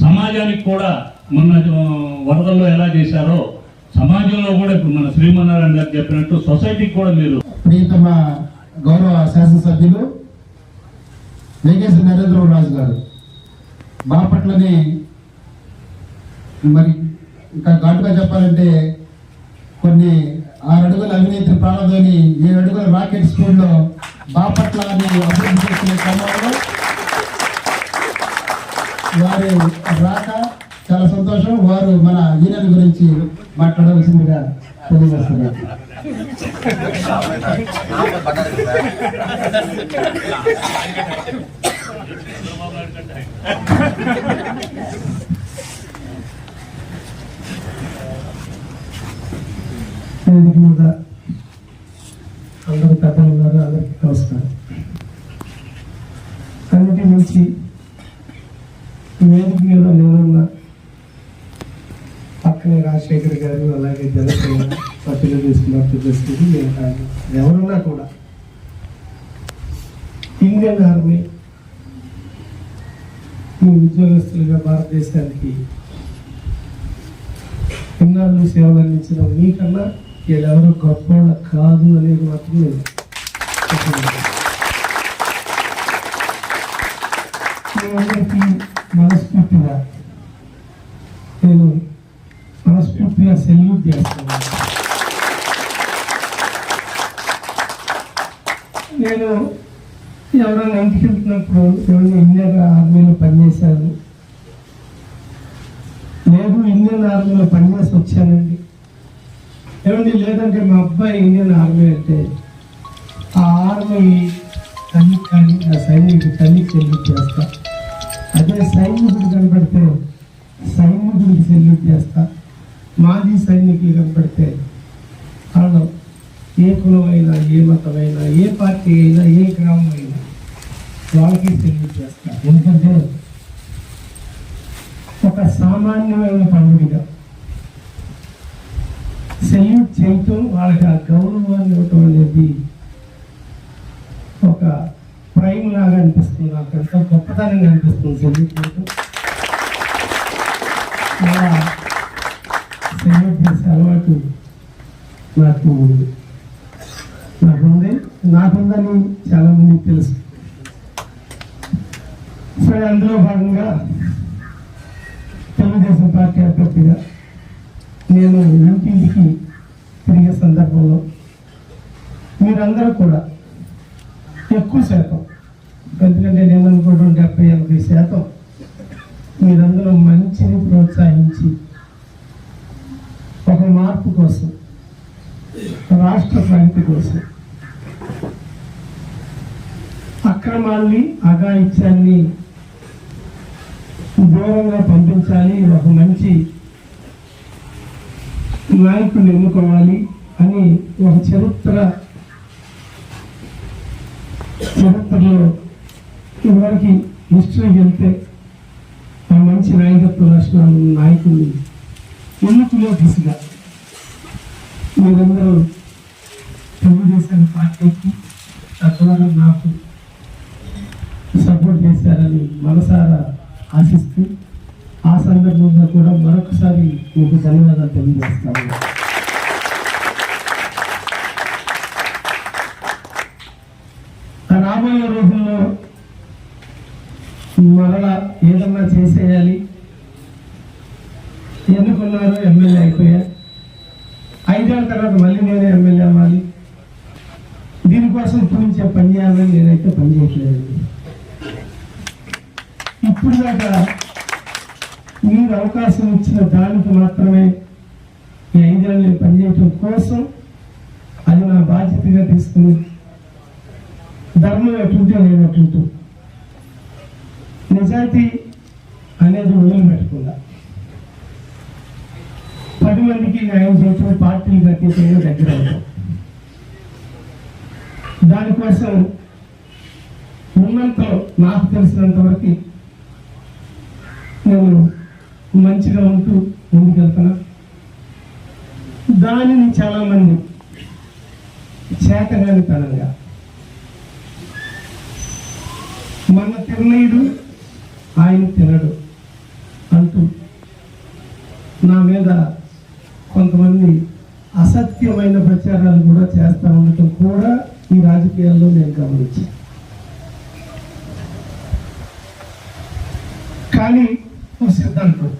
సమాజానికి కూడా మొన్న వరదల్లో ఎలా చేశారో సమాజంలో కూడా ఇప్పుడు మన శ్రీమన్నారాయణ గారు చెప్పినట్టు సొసైటీకి కూడా మీరు ప్రియతమ గౌరవ శాసనసభ్యులు వేగేశ్వర నరేంద్రరావు రాజు గారు. బాపట్లని మరి ఇంకా ఘాటుగా చెప్పాలంటే కొన్ని ఆరు అడుగుల అవినీతి ప్రాణదోని ఏడు అడుగుల రాకెట్ స్కూల్లో బాపట్ల అని అభివృద్ధి చేసిన క్రమంలో వారి రాక చాలా సంతోషం. వారు మన యూనియన్ గురించి మాట్లాడవలసిందిగా తెలియజేస్తున్నారు. మీద అందరూ పెద్దలు ఉన్నారు అందరికీ నమస్కారం అన్నిటి నుంచి వేదిక మీద నేనున్నా పక్కనే రాజశేఖర్ గారు అలాగే జనసేన పత్రిక తీసుకున్నట్టు నేను కాదు ఎవరున్నా కూడా ఇండియన్ ఆర్మీ ఈ ఉద్యోగస్తులుగా భారతదేశానికి ఇన్నాళ్ళు సేవలు అందించిన మీకన్నా వీళ్ళెవరూ గొప్ప కాదు అనేది మాత్రం నేను మీ అందరికీ మనస్ఫూర్తిగా నేను మనస్ఫూర్తిగా సెల్యూట్ చేస్తున్నాను నేను ఎవరైనా ఇంటికి వెళ్తున్నప్పుడు ఎవరైనా ఇండియన్ ఆర్మీలో పనిచేశాను లేదు ఇండియన్ ఆర్మీలో పనిచేసి వచ్చానండి. ఏమండి లేదంటే మా అబ్బాయి ఇండియన్ ఆర్మీ అంటే ఆ ఆర్మీ తల్లి కానీ ఆ సైనికుడు తల్లికి సెల్యూట్ చేస్తా. అదే సైనికుడు కనపడితే సైనికుడికి సెల్యూట్ చేస్తా. మాజీ సైనికులు కనపడితే వాళ్ళు ఏ కులమైనా ఏ మతమైనా ఏ పార్టీ అయినా ఏ గ్రామం అయినా వాళ్ళకి సెల్యూట్ చేస్తారు. ఎందుకంటే ఒక సామాన్యమైన పండుగగా సెల్యూట్ చేయటం వాళ్ళకి ఆ గౌరవాన్ని ఇవ్వటం అనేది ఒక ప్రైమ్ లాగా అనిపిస్తుంది నాకు ఎంతో గొప్పతనంగా అనిపిస్తుంది సెల్యూట్ చేయటం అలా సెల్యూట్ చేసే అలవాటు నాకు నాకుంది నాకుందని చాలా మందికి తెలుసు సరే అందులో భాగంగా తెలుగుదేశం పార్టీ అభ్యర్థిగా నేను ఇంటింటికి తిరిగే సందర్భంలో మీరందరూ కూడా ఎక్కువ శాతం ఎందుకంటే నేను అనుకోవడం డెబ్బై ఎనభై శాతం మీరందరూ మంచిని ప్రోత్సహించి ఒక మార్పు కోసం రాష్ట్ర ప్రగతి కోసం అక్రమాల్ని అఘాయిత్యాన్ని దూరంగా పంపించాలి ఒక మంచి నాయకుడు ఎన్నుకోవాలి అని ఒక చరిత్ర చరిత్రలో ఇవరికి హిస్టరీకి వెళ్తే ఆ మంచి నాయకత్వ రాష్ట్ర ఉన్న నాయకుడిని దిశగా మీరందరూ తెలుగుదేశం పార్టీకి తద్వారా నాకు సపోర్ట్ చేశారని మనసారా ఆశిస్తూ ఆ సందర్భంగా కూడా మరొకసారి మీకు ధన్యవాదాలు తెలియజేస్తాను. రాబోయే రోజుల్లో మరలా ఏదన్నా చేసేయాలి. ఎన్నుకున్నారు ఎమ్మెల్యే అయిపోయా ఐదేళ్ళ తర్వాత మళ్ళీ నేనే ఎమ్మెల్యే అవ్వాలి. దీనికోసం ఇప్పుడు పని చేయాలని నేనైతే పని ఇప్పుడు దాకా మీరు అవకాశం ఇచ్చిన దానికి మాత్రమే ఈ ఐదేళ్ళు నేను పనిచేయటం కోసం అది నా బాధ్యతగా తీసుకుని ధర్మం ఎట్లుంటే నేను ఎట్లుంటూ నిజాయితీ అనేది వదిలిపెట్టకుండా పది మందికి న్యాయం చేసిన పార్టీలు అతీతంగా దగ్గర దానికోసం ఉన్నంతలో నాకు తెలిసినంత వరకు నేను మంచిగా ఉంటూ ముందుకెళ్తున్నా. దానిని చాలామంది చేతగానితనంగా మన తినలేడు ఆయన తినడు అంటూ నా మీద కొంతమంది అసత్యమైన ప్రచారాలు కూడా చేస్తా ఉండటం కూడా ఈ రాజకీయాల్లో నేను గమనించాను. కానీ ఒక సిద్ధాంతం.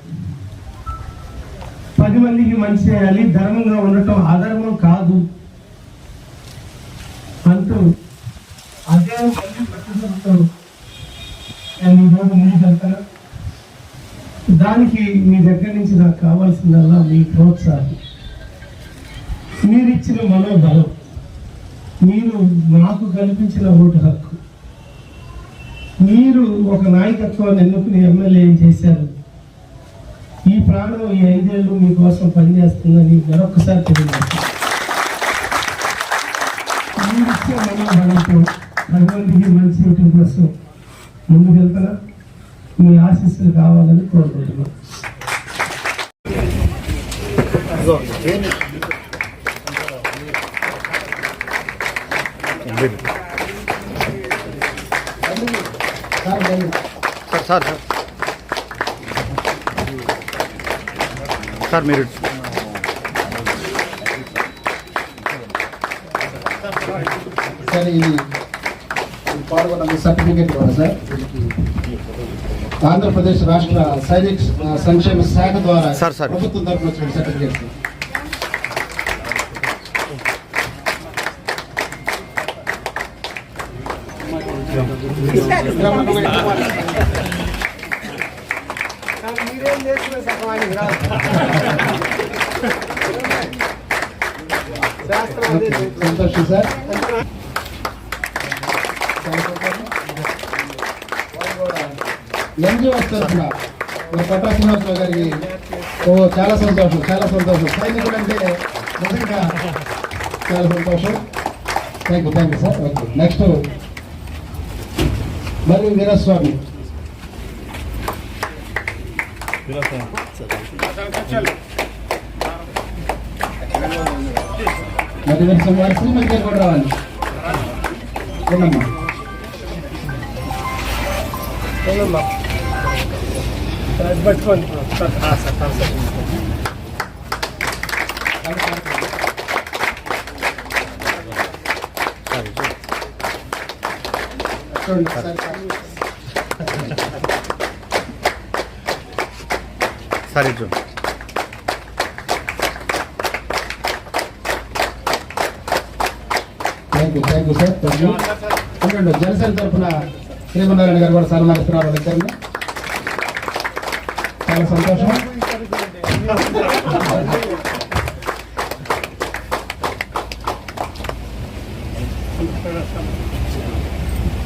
పది మందికి మంచి చేయాలి ధర్మంగా ఉండటం అధర్మం కాదు అంటూ అదే మళ్ళీ పట్టుదలతో నేను ఈరోజు ముందుకు వెళ్తాను దానికి మీ దగ్గర నుంచి నాకు కావాల్సిందల్లా మీ ప్రోత్సాహం. మీరు ఇచ్చిన మనోబలం మీరు నాకు కల్పించిన ఓటు హక్కు. మీరు ఒక నాయకత్వాన్ని ఎన్నుకుని ఎమ్మెల్యే ఏం చేశారు? ఈ ప్రాణం ఈ ఐదేళ్ళు మీకోసం పనిచేస్తుందని మరొకసారి తెలియజేస్తాను. మీరు ఇచ్చే మనోబలంతో భగవంతుడికి మంచి చేయటం కోసం ముందుకు వెళ్తారా మీ ఆశీస్సులు కావాలని కోరుకుంటున్నాను సార్ సార్ సార్ సార్ మీరు సార్ పాల్గొన్న మీ సర్టిఫికేట్ కూడా సార్. ఆంధ్రప్రదేశ్ రాష్ట్ర సైనిక్ సంక్షేమ శాఖ ద్వారా సార్, సార్. ప్రభుత్వం తరఫున వచ్చిన సర్టిఫికేట్. సంతోషం సార్. ఎన్జిఓ తరఫున మన పట్టా శ్రీనివాసరావు గారికి ఓ చాలా సంతోషం చాలా సంతోషం. సైనికులు అంటే నిజంగా చాలా సంతోషం. Thank you thank you sir okay next మరి వీరస్వామి. మరి వీరస్వామి వారి శ్రీమతి గారు కూడా రావాలి. ఉండమ్మా చూడండి సార్ సార్ ఇటు thank you thank you sir thank you Janasena తరఫున శ్రీమన్నారాయణ గారు కూడా సన్మానిస్తున్నారు. వాళ్ళిద్దరిని చాలా సంతోషం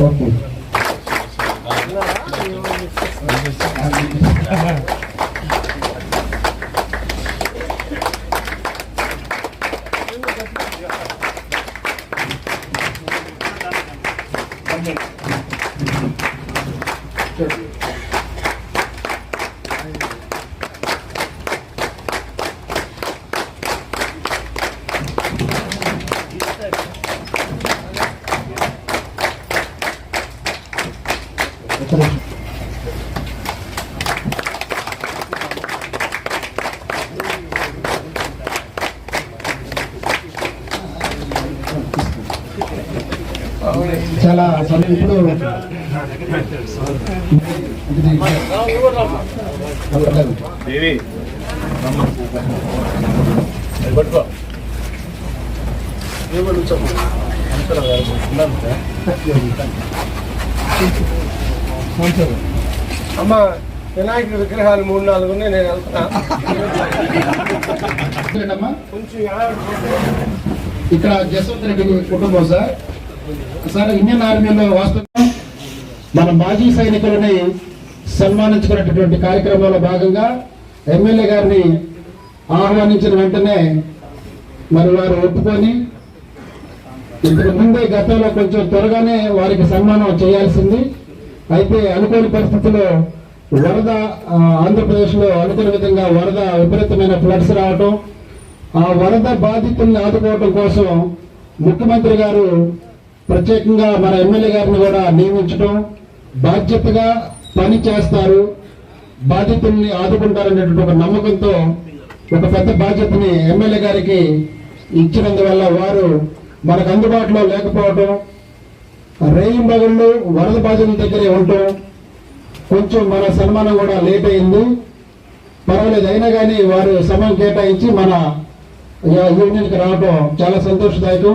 ఓకే సమయం ఇప్పుడు అమ్మ వినాయకుడి విగ్రహాలు మూడు నాలుగు ఉన్నాయి నేను వెళ్తున్నా. ఇక్కడ జస్వంత్ రెడ్డి కుటుంబం సార్. సార్ ఇండియన్ ఆర్మీలో వాస్తవం. మన మాజీ సైనికులని సన్మానించుకున్నటువంటి కార్యక్రమంలో భాగంగా ఎమ్మెల్యే గారిని ఆహ్వానించిన వెంటనే మరి వారు ఒప్పుకొని ఇంతకు ముందే గతంలో కొంచెం త్వరగానే వారికి సన్మానం చేయాల్సింది. అయితే అనుకోని పరిస్థితుల్లో వరద ఆంధ్రప్రదేశ్లో అనుకున్న విధంగా వరద విపరీతమైన ఫ్లడ్స్ రావటం ఆ వరద బాధితుల్ని ఆదుకోవటం కోసం ముఖ్యమంత్రి గారు ప్రత్యేకంగా మన ఎమ్మెల్యే గారిని కూడా నియమించడం బాధ్యతగా పని చేస్తారు. బాధితుల్ని ఆదుకుంటారనేటువంటి ఒక నమ్మకంతో ఒక పెద్ద బాధ్యతని ఎమ్మెల్యే గారికి ఇచ్చినందువల్ల వారు మనకు అందుబాటులో లేకపోవడం రేయి మగళ్ళు వరద బాధితుల దగ్గరే ఉండటం కొంచెం మన సన్మానం కూడా లేట్ అయింది. పర్వాలేదు అయినా కానీ వారు సమయం కేటాయించి మన యూనియన్కి రావడం చాలా సంతోషదాయకం.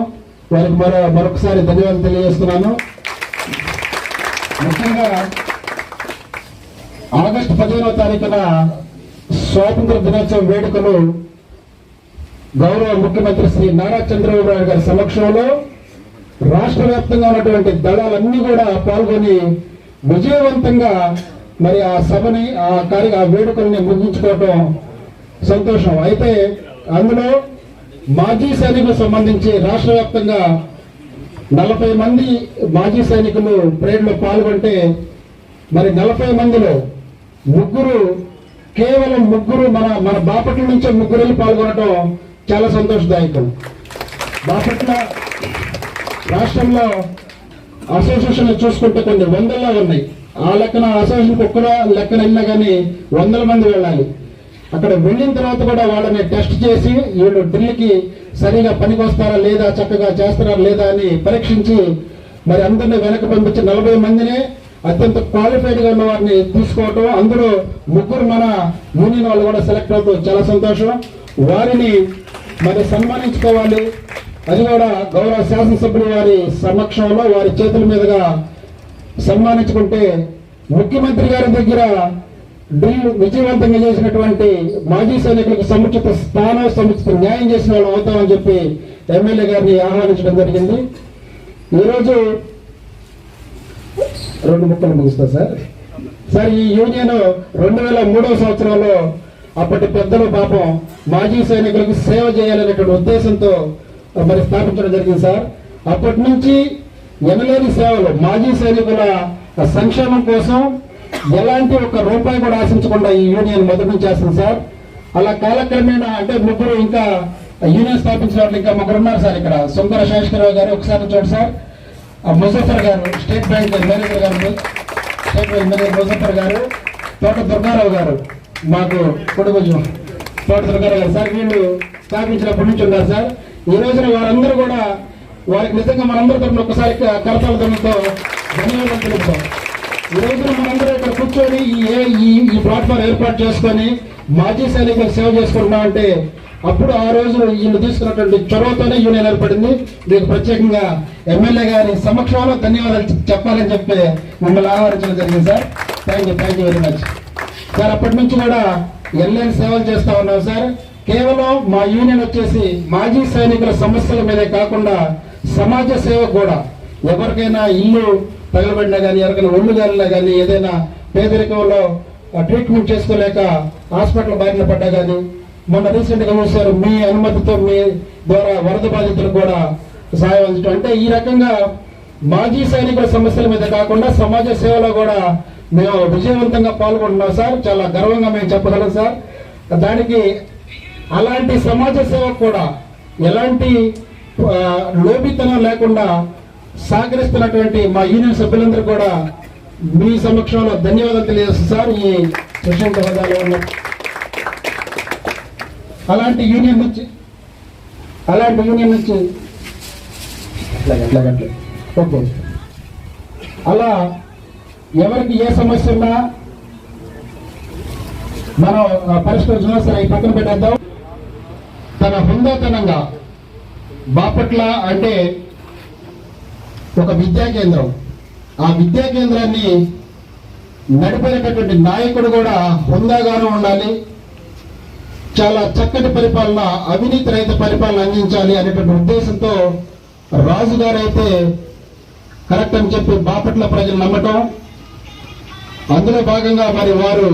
వారికి మరో మరొకసారి ధన్యవాదాలు తెలియజేస్తున్నాను. ముఖ్యంగా ఆగస్టు పదిహేనవ తారీఖున స్వాతంత్ర దినోత్సవ వేడుకలు గౌరవ ముఖ్యమంత్రి శ్రీ నారా చంద్రబాబు నాయుడు గారి సమక్షంలో రాష్ట్ర వ్యాప్తంగా ఉన్నటువంటి దళాలన్నీ కూడా పాల్గొని విజయవంతంగా మరి ఆ సభని ఆ కార్య ఆ వేడుకల్ని ముగించుకోవటం సంతోషం. అయితే అందులో మాజీ సైనికులకు సంబంధించి రాష్ట్ర వ్యాప్తంగా నలభై మంది మాజీ సైనికులు పరేడ్లో పాల్గొంటే మరి నలభై మందిలో ముగ్గురు కేవలం ముగ్గురు మన మన బాపట్ల నుంచే ముగ్గురు వెళ్ళి పాల్గొనడం చాలా సంతోషదాయకం. బాపట్ల రాష్ట్రంలో అసోసియేషన్లు చూసుకుంటే కొన్ని వందల్లో ఉన్నాయి. ఆ లెక్కన అసోసియేషన్ ఒక్కల లెక్కన వెళ్ళినా కానీ వందల మంది వెళ్ళాలి. అక్కడ వెళ్ళిన తర్వాత కూడా వాళ్ళని టెస్ట్ చేసి వీళ్ళు ఢిల్లీకి సరిగా పనికొస్తారా లేదా చక్కగా చేస్తారా లేదా అని పరీక్షించి మరి అందరిని వెనక పంపించి నలభై మందిని అత్యంత క్వాలిఫైడ్గా ఉన్న వారిని తీసుకోవటం. అందులో ముగ్గురు మన యూనియన్ వాళ్ళు కూడా సెలెక్ట్ అవుతాం చాలా సంతోషం. వారిని మరి సన్మానించుకోవాలి. అది కూడా గౌరవ శాసనసభ్యులు వారి సమక్షంలో వారి చేతుల మీదుగా సన్మానించుకుంటే ముఖ్యమంత్రి గారి దగ్గర డ్రిల్ విజయవంతంగా చేసినటువంటి మాజీ సైనికులకు సముచిత స్థానం సముచిత న్యాయం చేసిన వాళ్ళు అవుతామని చెప్పి ఎమ్మెల్యే గారిని ఆహ్వానించడం జరిగింది. ఈరోజు రెండు ముక్కలు ముగిస్తా సార్. సార్ ఈ యూనియన్ రెండు వేల మూడవ సంవత్సరంలో అప్పటి పెద్దల పాపం మాజీ సైనికులకు సేవ చేయాలనేటువంటి ఉద్దేశంతో మరి స్థాపించడం జరిగింది సార్. అప్పటి నుంచి ఎనలేని సేవలు మాజీ సైనికుల సంక్షేమం కోసం ఎలాంటి ఒక రూపాయి కూడా ఆశించకుండా ఈ యూనియన్ మొదటి నుంచి చేస్తుంది సార్. అలా కాలక్రమేణా అంటే ముగ్గురు ఇంకా యూనియన్ స్థాపించిన వాళ్ళు ఇంకా ముగ్గురు ఉన్నారు సార్ ఇక్కడ. సుందర శేషకరావు గారు ఒకసారి చూడండి సార్. ఆ Muzaffar garu state bank manager garu state bank manager Muzaffar garu Thota Durgarao గారు మాకు కొడుకు తోట దుర్గారావు గారు సార్ వీళ్ళు స్థాపించినప్పటి నుంచి ఉన్నారు సార్. ఈ రోజున వారందరూ కూడా వారికి నిజంగా మనందరితో ఒకసారి కరతాల ధనంతో ధన్యవాదాలు తెలుపుతాం. ఈ రోజున మనందరూ కూర్చొని ఈ ఏ- ఈ ఈ ప్లాట్ఫామ్ ఏర్పాటు చేసుకొని మాజీ సైనికులు సేవ చేసుకుంటున్నాం అంటే అప్పుడు ఆ రోజు వీళ్ళు తీసుకున్నటువంటి చొరవతోనే యూనియన్ ఏర్పడింది. మీకు ప్రత్యేకంగా ఎమ్మెల్యే గారి సమక్షంలో ధన్యవాదాలు చెప్పాలని చెప్పి మిమ్మల్ని ఆహ్వానించడం జరిగింది sir. Thank you thank you very much sir అప్పటి నుంచి కూడా ఎల్ఎన్ సేవలు చేస్తా ఉన్నాం సార్. కేవలం మా యూనియన్ వచ్చేసి మాజీ సైనికుల సమస్యల మీదే కాకుండా సమాజ సేవ కూడా ఎవరికైనా ఇల్లు తగలబడినా కానీ ఎవరికైనా ఒళ్ళు గాలినా కానీ ఏదైనా పేదరికంలో ట్రీట్మెంట్ చేసుకోలేక హాస్పిటల్ బారిన పడ్డా కానీ మొన్న రీసెంట్గా చూశారు మీ అనుమతితో మీ ద్వారా వరద బాధితులకు కూడా సహాయం అందించడం. అంటే ఈ రకంగా మాజీ సైనికుల సమస్యల మీద కాకుండా సమాజ సేవలో కూడా మేము విజయవంతంగా పాల్గొంటున్నాం సార్. చాలా గర్వంగా మేము చెప్పగలం సార్. దానికి అలాంటి సమాజ సేవ కూడా ఎలాంటి ఆ, లోపితనం లేకుండా సహకరిస్తున్నటువంటి మా యూనియన్ సభ్యులందరూ కూడా మీ సమక్షంలో ధన్యవాదాలు తెలియజేస్తాను సార్. ఈ సుశాంత ఉన్న అలాంటి యూనియన్ నుంచి అలాంటి యూనియన్ నుంచి ఓకే. అలా ఎవరికి ఏ సమస్య ఉన్నా మనం ఆ, పరిష్కరించినా సరే ఈ పక్కన పెట్టేద్దాం. తన హుందాతనంగా బాపట్ల అంటే ఒక విద్యా కేంద్రం. ఆ విద్యా కేంద్రాన్ని నడిపినటువంటి నాయకుడు కూడా హుందాగానే ఉండాలి. చాలా చక్కటి పరిపాలన అవినీతి రహిత పరిపాలన అందించాలి అనేటువంటి ఉద్దేశంతో రాజు గారు అయితే కరెక్ట్ అని చెప్పి బాపట్ల ప్రజలు నమ్మటం. అందులో భాగంగా మరి వారు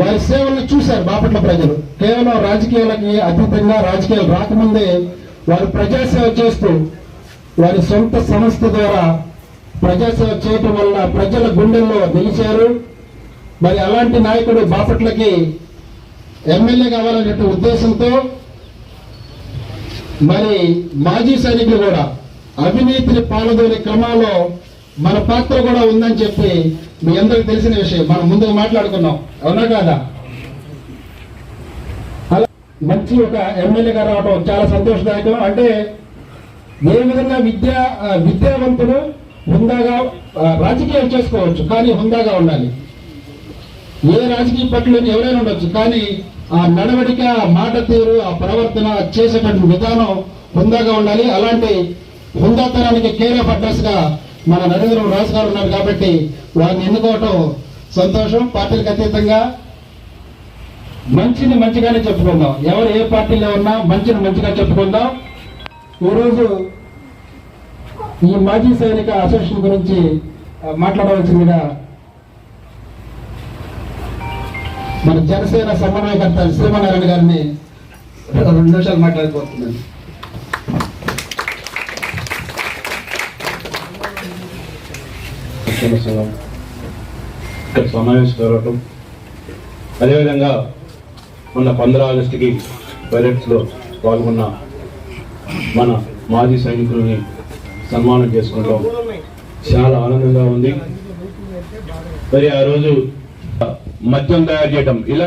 వారి సేవలను చూశారు బాపట్ల ప్రజలు. కేవలం రాజకీయాలకి అతీతంగా రాజకీయాలు రాకముందే వారు ప్రజాసేవ చేస్తూ వారి సొంత సంస్థ ద్వారా ప్రజాసేవ చేయటం వల్ల ప్రజల గుండెల్లో నిలిచారు. మరి అలాంటి నాయకుడు బాపట్లకి ఎమ్మెల్యే కావాలనే ఉద్దేశంతో మరి మాజీ సైనికులు కూడా అవినీతిని పాల్గొనే క్రమంలో మన పాత్ర కూడా ఉందని చెప్పి మీ అందరికి తెలిసిన విషయం. మనం ముందుకు మాట్లాడుకున్నాం. అవునా కాదా? అలా మంచి ఒక ఎమ్మెల్యేగా రావడం చాలా సంతోషదాయకం. అంటే ఏ విధంగా విద్యా విద్యావంతుడు హుందాగా రాజకీయం రాజకీయాలు చేసుకోవచ్చు కానీ హుందాగా ఉండాలి. ఏ రాజకీయ పార్టీలోని ఎవరైనా ఉండొచ్చు కానీ ఆ నడవడిక ఆ మాట తీరు ఆ ప్రవర్తన చేసేటువంటి విధానం హుందాగా ఉండాలి. అలాంటి హుందాతనానికి కేర్ ఆఫ్గా మన నరేంద్ర రాజు గారు ఉన్నారు కాబట్టి వారిని ఎన్నుకోవటం సంతోషం. పార్టీలకు అతీతంగా మంచిని మంచిగానే చెప్పుకుందాం. ఎవరు ఏ పార్టీలో ఉన్నా మంచిని మంచిగా చెప్పుకుందాం. ఈరోజు ఈ మాజీ సైనిక అసోసియేషన్ గురించి మాట్లాడవలసిందిగా మన జనసేన సమన్వయకర్త శ్రీమనారాయణ గారిని రెండు నిమిషాలు మాట్లాడుకోతున్నాను సమావేశం జరగటం. అదేవిధంగా మొన్న పంద్ర ఆగస్టుకి పైలట్స్లో పాల్గొన్న మన మాజీ సైనికులని సన్మానం చేసుకుంటాం. చాలా ఆనందంగా ఉంది. మరి ఆ రోజు మద్యం తయారు చేయడం ఇలా